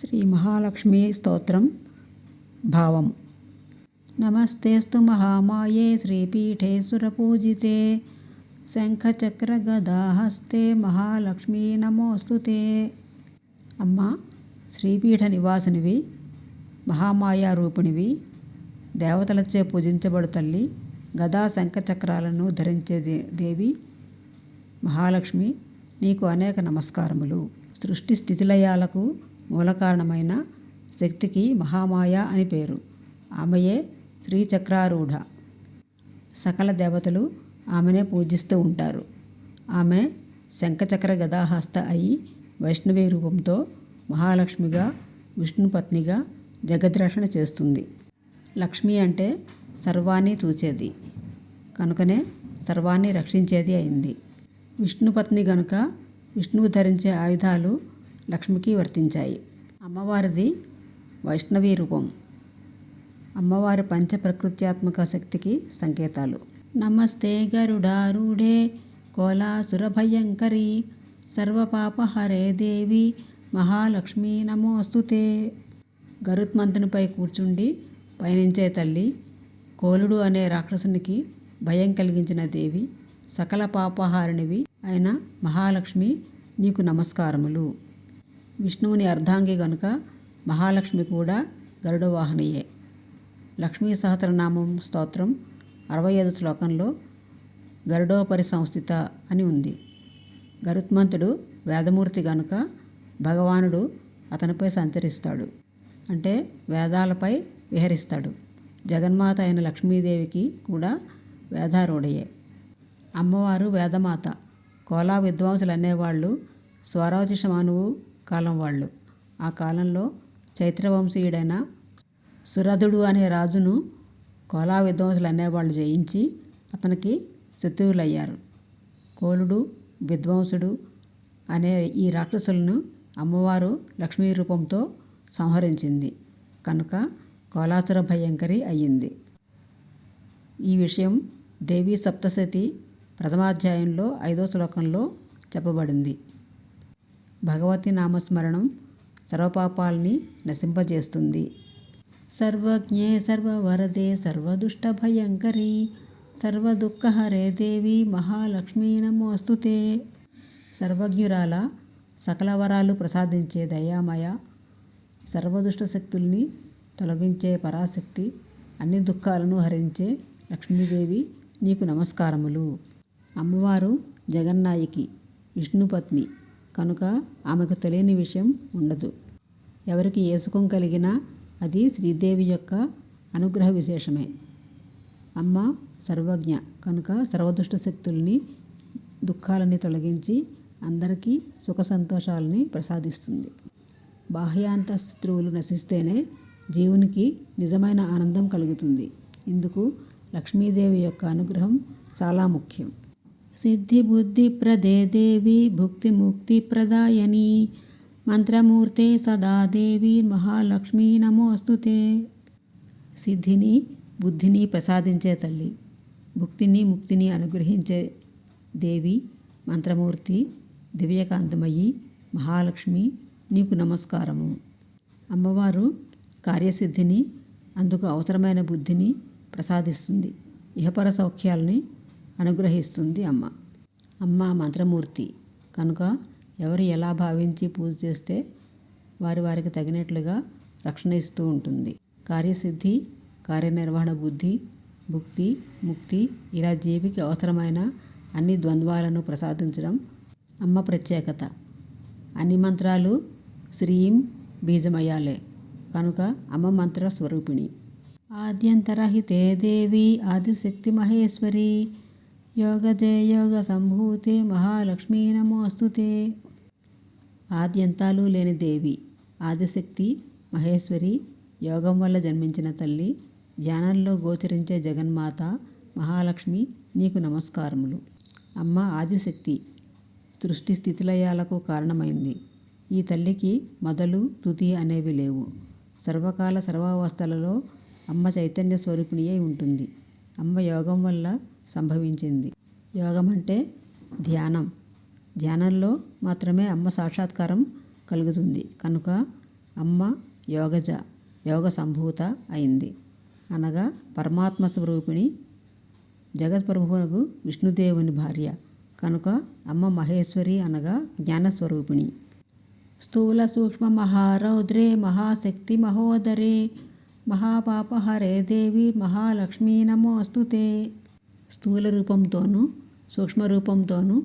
శ్రీ మహాలక్ష్మీ స్తోత్రం భావం. నమస్తేస్తు మహామాయే శ్రీపీఠేశ్వరపూజితే శంఖచక్రగదాహస్తే మహాలక్ష్మీ నమోస్తుతే. అమ్మ శ్రీపీఠ నివాసినివి మహామాయా రూపిణివి దేవతలచే పూజించబడు తల్లి గదా శంఖచక్రాలను ధరించే దే దేవి మహాలక్ష్మి నీకు అనేక నమస్కారములు. సృష్టి స్థితిలయాలకు మూల కారణమైన శక్తికి మహామాయ అని పేరు. ఆమెయే శ్రీచక్రారూఢ సకల దేవతలు ఆమెనే పూజిస్తూ ఉంటారు. ఆమె శంఖచక్ర గదాహస్త అయి వైష్ణవి రూపంతో మహాలక్ష్మిగా విష్ణుపత్నిగా జగద్రక్షణ చేస్తుంది. లక్ష్మి అంటే సర్వాన్ని చూచేది. కనుకనే సర్వాన్ని రక్షించేది అయింది. విష్ణుపత్ని గనుక విష్ణువు ధరించే ఆయుధాలు లక్ష్మికి వర్తించాయి. అమ్మవారిది వైష్ణవీ రూపం. అమ్మవారి పంచ ప్రకృత్యాత్మక శక్తికి సంకేతాలు. నమస్తే గరుడారుడే కోలాసుర భయంకరి సర్వపాపహరే దేవి మహాలక్ష్మి నమోస్తుతే. గరుత్మంతునిపై కూర్చుండి పయనించే తల్లి కోలుడు అనే రాక్షసునికి భయం కలిగించిన దేవి సకల పాపహారిణివి అయిన మహాలక్ష్మి నీకు నమస్కారములు. విష్ణువుని అర్ధాంగి గనుక మహాలక్ష్మి కూడా గరుడ వాహనియే లక్ష్మీ సహస్రనామం స్తోత్రం అరవై ఐదు శ్లోకంలో గరుడోపరి సంస్థిత అని ఉంది. గరుత్మంతుడు వేదమూర్తి గనుక భగవానుడు అతనిపై సంచరిస్తాడు. అంటే వేదాలపై విహరిస్తాడు. జగన్మాత అయిన లక్ష్మీదేవికి కూడా వేదారూఢయే. అమ్మవారు వేదమాత. కోలా విద్వాంసులు అనేవాళ్ళు స్వరాజిష మనువు కాలం వాళ్ళు. ఆ కాలంలో చైత్రవంశీయుడైన సురధుడు అనే రాజును కోలా విధ్వంసులు అనేవాళ్ళు జయించి అతనికి శత్రువులయ్యారు. కోలుడు విద్వాంసుడు అనే ఈ రాక్షసులను అమ్మవారు లక్ష్మీ రూపంతో సంహరించింది. కనుక కోలాసుర భయంకరి అయ్యింది. ఈ విషయం దేవీ సప్తశతి ప్రథమాధ్యాయంలో ఐదో శ్లోకంలో చెప్పబడింది. భగవతి నామస్మరణం సర్వపాపాల్ని నశింపజేస్తుంది. సర్వజ్ఞే సర్వవరదే సర్వదుష్ట భయంకరి సర్వదుఃఖహరే దేవి మహాలక్ష్మీ నమోస్తుతే సర్వజ్ఞురాల సకల వరాలు ప్రసాదించే దయామయ సర్వదుష్ట శక్తుల్ని తొలగించే పరాశక్తి అన్ని దుఃఖాలను హరించే లక్ష్మీదేవి నీకు నమస్కారములు. అమ్మవారు జగన్నాయకి విష్ణుపత్ని. కనుక ఆమెకు తెలియని విషయం ఉండదు. ఎవరికి ఏ సుఖం కలిగినా అది శ్రీదేవి యొక్క అనుగ్రహ విశేషమే. అమ్మ సర్వజ్ఞ కనుక సర్వదుష్ట శక్తుల్ని దుఃఖాలని తొలగించి అందరికీ సుఖ సంతోషాలని ప్రసాదిస్తుంది. బాహ్యాంత శత్రువులు నశిస్తేనే జీవునికి నిజమైన ఆనందం కలుగుతుంది. ఇందుకు లక్ష్మీదేవి యొక్క అనుగ్రహం చాలా ముఖ్యం. సిద్ధి బుద్ధి ప్రదే దేవి భుక్తి ముక్తి ప్రదాయని మంత్రమూర్తే సదా దేవి మహాలక్ష్మీ నమోస్తుతే సిద్ధిని బుద్ధిని ప్రసాదించే తల్లి భుక్తిని ముక్తిని అనుగ్రహించే దేవి మంత్రమూర్తి దివ్యకాంతమయ్యి మహాలక్ష్మి నీకు నమస్కారము అమ్మవారు కార్యసిద్ధిని అందుకు అవసరమైన బుద్ధిని ప్రసాదిస్తుంది। ఇహపర సౌఖ్యాలని అనుగ్రహిస్తుంది అమ్మ. అమ్మ మంత్రమూర్తి. కనుక ఎవరు ఎలా భావించి పూజ చేస్తే వారి వారికి తగినట్లుగా రక్షణ ఇస్తూ ఉంటుంది. కార్యసిద్ధి కార్యనిర్వహణ బుద్ధి భుక్తి ముక్తి ఇలా జీవికి అవసరమైన అన్ని ద్వంద్వాలను ప్రసాదించడం అమ్మ ప్రత్యేకత. అన్ని మంత్రాలు శ్రీం బీజమయాలే. కనుక అమ్మ మంత్ర స్వరూపిణి. ఆద్యంతరహితే దేవి ఆదిశక్తి మహేశ్వరి. యోగజే యోగ సంభూతే మహాలక్ష్మీ నమోస్తుతే ఆద్యంతాలు లేని దేవి ఆదిశక్తి మహేశ్వరి యోగం వల్ల జన్మించిన తల్లి ధ్యానంలో గోచరించే జగన్మాత మహాలక్ష్మి నీకు నమస్కారములు. అమ్మ ఆదిశక్తి సృష్టి స్థితిలయాలకు కారణమైంది. ఈ తల్లికి మొదలు తుది అనేవి లేవు. సర్వకాల సర్వావస్థలలో అమ్మ చైతన్య స్వరూపిణి అయి ఉంటుంది. అమ్మ యోగం వల్ల సంభవించింది. యోగం అంటే ధ్యానం. ధ్యానంలో మాత్రమే అమ్మ సాక్షాత్కారం కలుగుతుంది. కనుక అమ్మ యోగజ యోగ సంభూత అయింది. అనగా పరమాత్మ స్వరూపిణి జగత్ప్రభువునకు విష్ణుదేవుని భార్య. కనుక అమ్మ మహేశ్వరి అనగా జ్ఞానస్వరూపిణి స్థూల సూక్ష్మ మహారౌద్రే మహాశక్తి మహోదరే మహాపాపహరే దేవి మహాలక్ష్మీ నమోస్తుతే. స్థూల రూపంతోనూ సూక్ష్మ రూపంతోనూ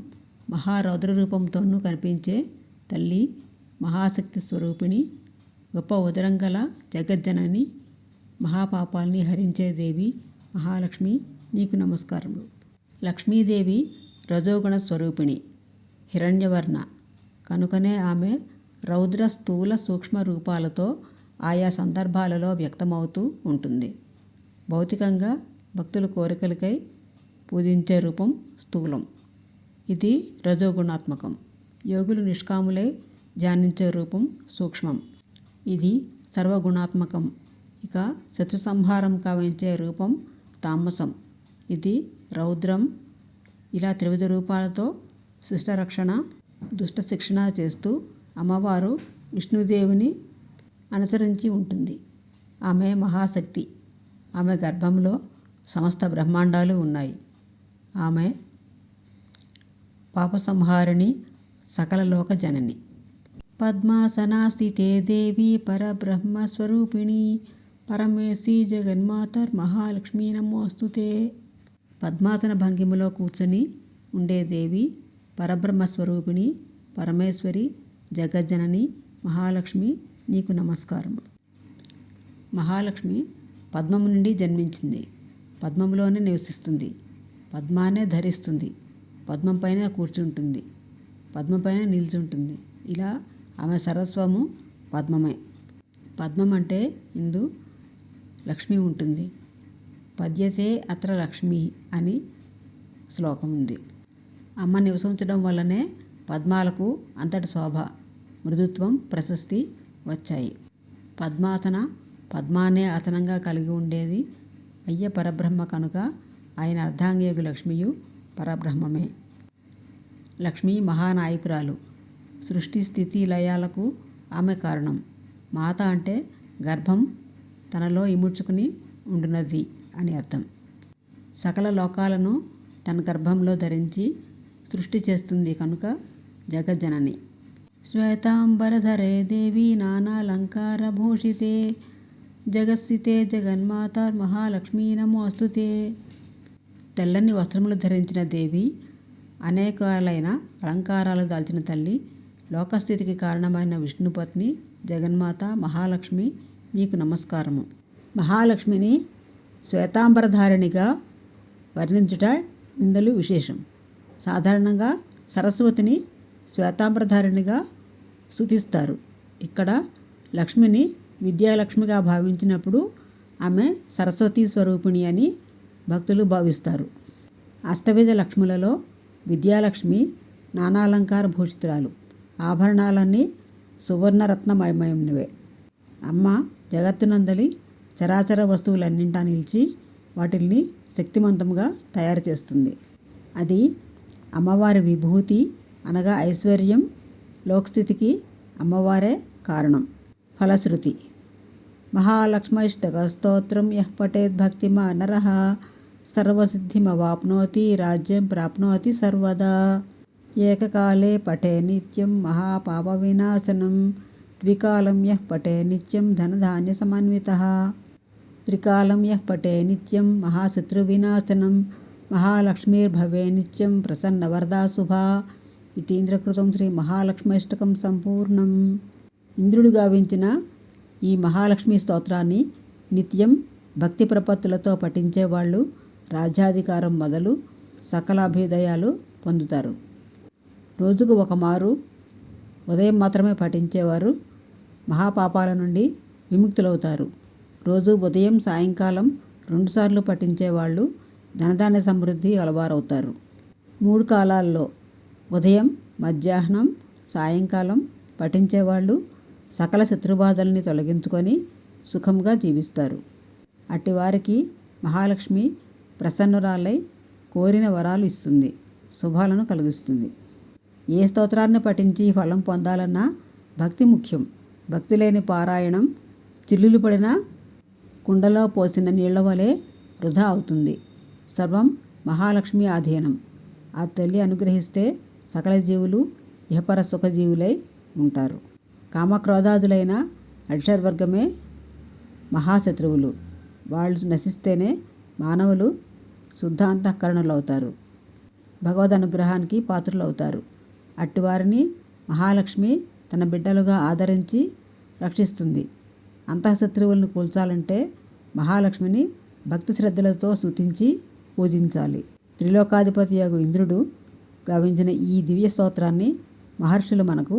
మహారౌద్ర రూపంతోనూ కనిపించే తల్లి మహాశక్తి స్వరూపిణి గొప్ప ఉదరం గల జగజ్జనని మహాపాపాల్ని హరించే దేవి మహాలక్ష్మి. నీకు నమస్కారములు. లక్ష్మీదేవి రజోగుణ స్వరూపిణి హిరణ్యవర్ణ. కనుకనే ఆమె రౌద్ర స్థూల సూక్ష్మ రూపాలతో ఆయా సందర్భాలలో వ్యక్తమవుతూ ఉంటుంది. భౌతికంగా భక్తుల కోరికలకై పూజించే రూపం స్థూలం. ఇది రజోగుణాత్మకం. యోగులు నిష్కాములై ధ్యానించే రూపం సూక్ష్మం. ఇది సర్వగుణాత్మకం. ఇక శత్రు సంహారం కావించే రూపం తామసం. ఇది రౌద్రం. ఇలా త్రివిధ రూపాలతో శిష్టరక్షణ దుష్ట శిక్షణ చేస్తూ అమ్మవారు విష్ణుదేవుని అనుసరించి ఉంటుంది. ఆమె మహాశక్తి. ఆమె గర్భంలో సమస్త బ్రహ్మాండాలు ఉన్నాయి. ఆమె పాపసంహారిణి సకల లోక జనని. పద్మాసనాస్థితే దేవి పరబ్రహ్మస్వరూపిణి పరమేశి జగన్మాతర్ మహాలక్ష్మీ నమోస్తుతే పద్మాసన భంగిమలో కూర్చొని ఉండే దేవి పరబ్రహ్మస్వరూపిణి పరమేశ్వరి జగజ్జనని మహాలక్ష్మి నీకు నమస్కారం మహాలక్ష్మి పద్మము నుండి జన్మించింది. పద్మంలోనే నివసిస్తుంది. పద్మానే ధరిస్తుంది. పద్మం పైన కూర్చుంటుంది. పద్మపైన నిల్చుంటుంది. ఇలా ఆమె సరస్వము పద్మమే. పద్మం అంటే ఇందు లక్ష్మి ఉంటుంది. పద్యతే అత్ర లక్ష్మి అని శ్లోకం ఉంది. అమ్మ నివసించడం వల్లనే పద్మాలకు అంతటి శోభ మృదుత్వం ప్రశస్తి వచ్చాయి. పద్మాసన పద్మానే ఆసనంగా కలిగి ఉండేది అయ్య పరబ్రహ్మ కనుక ఆయన అర్ధాంగయోగు లక్ష్మియు పరబ్రహ్మమే. లక్ష్మి మహానాయకురాలు. సృష్టి స్థితి లయాలకు ఆమె కారణం. మాత అంటే గర్భం తనలో ఇముడ్చుకుని ఉండునది అని అర్థం. సకల లోకాలను తన గర్భంలో ధరించి సృష్టి చేస్తుంది కనుక జగజ్జనని. శ్వేతాంబరధరే దేవి నానాలంకారభూషితే జగస్థితే జగన్మాత మహాలక్ష్మీ నమోస్తుతే తెల్లని వస్త్రములు ధరించిన దేవి అనేకాలైన అలంకారాలు దాల్చిన తల్లి లోకస్థితికి కారణమైన విష్ణుపత్ని జగన్మాత మహాలక్ష్మి నీకు నమస్కారము. మహాలక్ష్మిని శ్వేతాంబరధారిణిగా వర్ణించుట ఇందులో విశేషం. సాధారణంగా సరస్వతిని శ్వేతాంబరధారిణిగా సుతిస్తారు ఇక్కడ లక్ష్మిని విద్యాలక్ష్మిగా భావించినప్పుడు ఆమె సరస్వతీ స్వరూపిణి అని భక్తులు భావిస్తారు. అష్టవిధ లక్ష్ములలో విద్యాలక్ష్మి నానాలంకార భూషితురాలు. ఆభరణాలన్నీ సువర్ణరత్నమయమైనవే. అమ్మ జగత్తునందలి చరాచర వస్తువులన్నింటా నిలిచి వాటిల్ని శక్తివంతంగా తయారు చేస్తుంది. అది అమ్మవారి విభూతి అనగా ఐశ్వర్యం లోకస్థితికి అమ్మవారే కారణం. ఫలశ్రుతి. మహాలక్ష్మైష్టక స్తోత్రం యః పఠేత్ భక్తిమా నరః సర్వసిద్ధిమవాప్నోతి రాజ్యం ప్రాప్నోతి సర్వదా ఏకకాలే పఠే నిత్యం మహాపాపవినాశనం ద్వికాలం యః పఠే నిత్యం ధనధాన్యసమన్వితः త్రికాలం యః పఠే నిత్యం మహాశత్రువినాశనం మహాలక్ష్మీర్భవే నిత్యం ప్రసన్నవరదా శుభా ఇతీంద్రకృతం శ్రీ మహాలక్ష్మీష్టకం సంపూర్ణం ఇంద్రుడు గావించిన ఈ మహాలక్ష్మి స్తోత్రాన్ని నిత్యం భక్తి ప్రపత్తులతో పఠించేవాళ్ళు రాజ్యాధికారం మొదలు సకలాభ్యుదయాలు పొందుతారు. రోజుకు ఒక మారు ఉదయం మాత్రమే పఠించేవారు మహాపాపాల నుండి విముక్తులవుతారు. రోజు ఉదయం సాయంకాలం రెండుసార్లు పఠించేవాళ్ళు ధనధాన్య సమృద్ధి అలవారవుతారు మూడు కాలాల్లో ఉదయం మధ్యాహ్నం సాయంకాలం పఠించేవాళ్ళు సకల శత్రుబాధల్ని తొలగించుకొని సుఖంగా జీవిస్తారు. అట్టివారికి మహాలక్ష్మి ప్రసన్నురాలై కోరిన వరాలు ఇస్తుంది శుభాలను కలిగిస్తుంది. ఏ స్తోత్రాన్ని పఠించి ఫలం పొందాలన్నా భక్తి ముఖ్యం. భక్తి లేని పారాయణం చిల్లులు పడిన కుండలో పోసిన నీళ్ళ వలె వృధా అవుతుంది. సర్వం మహాలక్ష్మి ఆధీనం ఆ తల్లి అనుగ్రహిస్తే సకల జీవులు ఇహపర సుఖజీవులై ఉంటారు. కామక్రోధాదులైన అక్షరవర్గమే మహాశత్రువులు. వాళ్ళు నశిస్తేనే మానవులు శుద్ధాంతఃకరణులవుతారు. భగవద్ అనుగ్రహానికి పాత్రులవుతారు. అట్టివారిని మహాలక్ష్మి తన బిడ్డలుగా ఆదరించి రక్షిస్తుంది. అంతఃశత్రువులను కూల్చాలంటే మహాలక్ష్మిని భక్తి శ్రద్ధలతో స్తుతించి పూజించాలి. త్రిలోకాధిపతి యగు ఇంద్రుడు గావించిన ఈ దివ్య స్తోత్రాన్ని మహర్షులు మనకు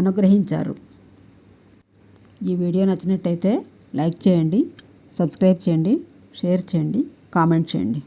అనుగ్రహించారు. ఈ వీడియో నచ్చినట్టయితే లైక్ చేయండి సబ్స్క్రైబ్ చేయండి షేర్ చేయండి కామెంట్ చేయండి.